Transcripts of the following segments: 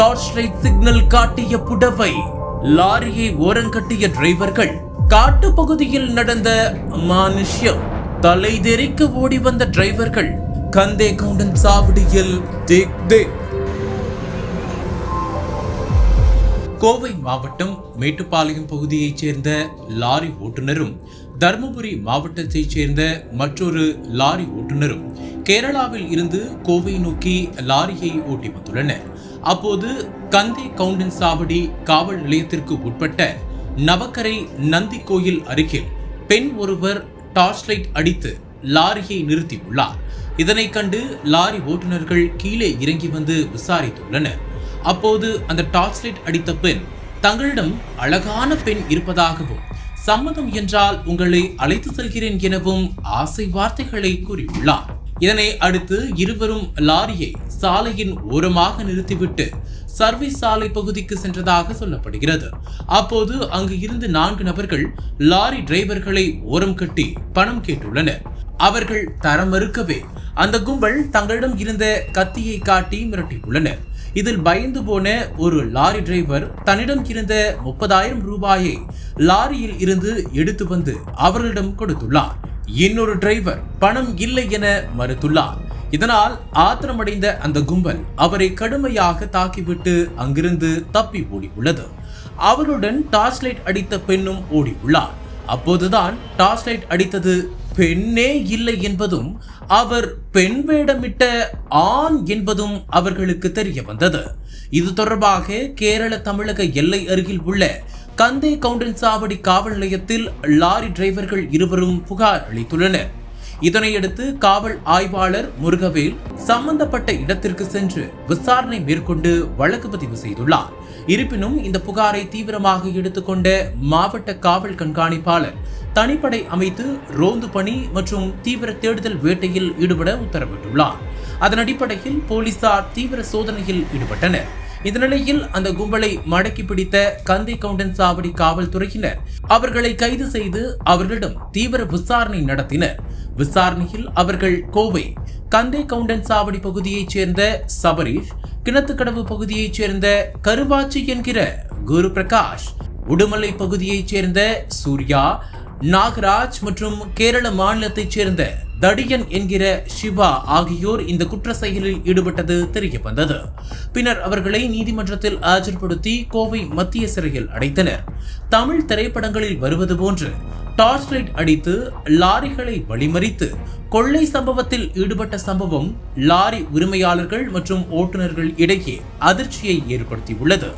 Torch light signal காட்டிய புடவை லாரியை ஓரங்கட்டிய டிரைவர்கள் காட்டு பகுதியில் நடந்த மானுஷ்யம் தலை தெறிக்க ஓடி வந்த டிரைவர்கள் கந்தே கவுண்டன் சாவடியில் திக் திக். கோவை மாவட்டம் மேட்டுப்பாளையம் பகுதியைச் சேர்ந்த லாரி ஓட்டுநரும் தருமபுரி மாவட்டத்தைச் சேர்ந்த மற்றொரு லாரி ஓட்டுநரும் கேரளாவில் இருந்து கோவை நோக்கி லாரியை ஓட்டி வந்துள்ளனர். அப்போது கந்தை கவுண்டன் சாவடி காவல் நிலையத்திற்கு உட்பட்ட நவக்கரை நந்தி கோயில் அருகில் பெண் ஒருவர் டார்ச் லைட் அடித்து லாரியை நிறுத்தியுள்ளார். இதனை கண்டு லாரி ஓட்டுநர்கள் கீழே இறங்கி வந்து விசாரித்துள்ளனர். அப்போது அந்த டார்ச் லைட் அடித்த பெண் தங்களிடம் அழகான பெண் இருப்பதாகவும் சம்மதம் என்றால் உங்களை அழைத்து செல்கிறேன் எனவும் ஆசை வார்த்தைகளை கூறியுள்ளார். இதனை அடுத்து இருவரும் லாரியை சாலையின் ஓரமாக நிறுத்திவிட்டு சர்வீஸ் சாலை பகுதிக்கு சென்றதாக சொல்லப்படுகிறது. அப்போது அங்கு இருந்து நான்கு நபர்கள் லாரி டிரைவர்களை ஓரம் கட்டி பணம் கேட்டுள்ளனர். அவர்கள் தரம் மறுக்கவே அந்த கும்பல் தங்களிடம் இருந்த கத்தியை காட்டி மிரட்டியுள்ளனர். இதில் பயந்து போன ஒரு லாரி டிரைவர் தன்னிடம் இருந்த முப்பதாயிரம் ரூபாயை லாரியில் இருந்து எடுத்து வந்து அவர்களிடம் கொடுத்துள்ளார். இன்னொரு டிரைவர் பணம் இல்லை என மறுத்துள்ளார். இதனால் ஆத்திரமடைந்த அந்த கும்பல் அவரை கடுமையாக தாக்கிவிட்டு அங்கிருந்து தப்பி ஓடி உள்ளது அவருடன் டார்ச் லைட் அடித்த பெண்ணும் ஓடி உள்ளார் அப்போதுதான் டார்ச் லைட் அடித்தது பெண்ணே இல்லை என்பதும் அவர் பெண் வேடமிட்ட ஆண் என்பதும் அவர்களுக்கு தெரிய வந்தது. இது தொடர்பாக கேரள தமிழக எல்லை அருகில் உள்ள கந்தே கவுண்டன் சாவடி காவல் நிலையத்தில் லாரி டிரைவர்கள் இருவரும் புகார் அளித்துள்ளனர். இதனையடுத்து காவல் ஆய்வாளர் முருகவேல் சம்பந்தப்பட்ட இடத்திற்கு சென்று விசாரணை மேற்கொண்டு வழக்கு பதிவு செய்துள்ளார். இருப்பினும் இந்த புகாரை தீவிரமாக எடுத்துக்கொண்ட மாவட்ட காவல் கண்காணிப்பாளர் தனிப்படை அமைத்து ரோந்து பணி மற்றும் தீவிர தேடுதல் வேட்டையில் ஈடுபட உத்தரவிட்டுள்ளார். அதன் அடிப்படையில் போலீசார் தீவிர சோதனையில் ஈடுபட்டனர். இந்த நிலையில் அந்த கும்பலை மடக்கி பிடித்த கந்தை கவுண்டன் சாவடி காவல்துறையினர் அவர்களை கைது செய்து அவர்களிடம் தீவிர விசாரணை நடத்தினர். விசாரணையில் அவர்கள் கோவை கந்தை கவுண்டன் சாவடி பகுதியைச் சேர்ந்த சபரீஷ் கிணத்துக்கடவு பகுதியைச் சேர்ந்த கருவாச்சி என்கிற குரு பிரகாஷ் உடுமலை பகுதியைச் சேர்ந்த சூர்யா நாகராஜ் மற்றும் கேரள மாநிலத்தைச் சேர்ந்த தடியன் என்கிற சிவா ஆகியோர் இந்த குற்ற செயலில் ஈடுபட்டது தெரிய வந்தது பின்னர் அவர்களை நீதிமன்றத்தில் ஆஜர்படுத்தி கோவை மத்திய சிறையில் அடைத்தனர். தமிழ் திரைப்படங்களில் வருவது போன்று டார்ச் லைட் அடித்து லாரிகளை வழிமறித்து கொள்ளை சம்பவத்தில் ஈடுபட்ட சம்பவம் லாரி உரிமையாளர்கள் மற்றும் ஓட்டுநர்கள் இடையே அதிர்ச்சியை ஏற்படுத்தியுள்ளது.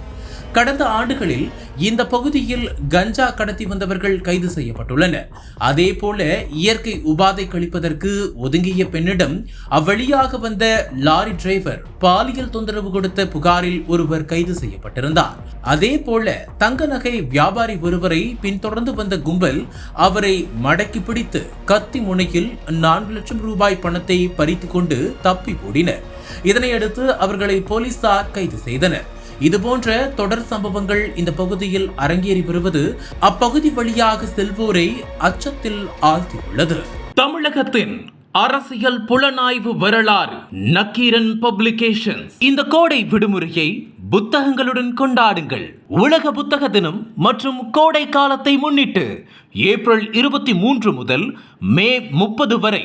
கடந்த ஆண்டுகளில் இந்த பகுதியில் கஞ்சா கடத்தி வந்தவர்கள் கைது செய்யப்பட்டுள்ளனர் அதே போல இயற்கை உபாதை கழிப்பதற்கு ஒதுங்கிய பெண்ணிடம் அவ்வழியாக வந்த லாரி டிரைவர் பாலியல் தொந்தரவு கொடுத்த புகாரில் ஒருவர் கைது செய்யப்பட்டிருந்தார். அதே போல தங்க நகை வியாபாரி ஒருவரை பின்தொடர்ந்து வந்த கும்பல் அவரை மடக்கி பிடித்து கத்தி முனையில் நான்கு லட்சம் ரூபாய் பணத்தை பறித்து கொண்டு தப்பி ஓடினர். இதனையடுத்து அவர்களை போலீசார் கைது செய்தனர். இதுபோன்ற தொடர் சம்பவங்கள் இந்த பகுதியில் அரங்கேறி வருவது அப்பகுதி வழியாக செல்வோரை அச்சத்தில் ஆழ்த்தியுள்ளது. தமிழகத்தின் அரசியல் புலனாய்வு வரலாறு நக்கீரன் பப்ளிகேஷன்ஸ். இந்த கோடை விடுமுறையை புத்தகங்களுடன் கொண்டாடுங்கள். உலக புத்தக தினம் மற்றும் கோடை காலத்தை முன்னிட்டு ஏப்ரல் இருபத்தி மூன்று முதல் மே முப்பது வரை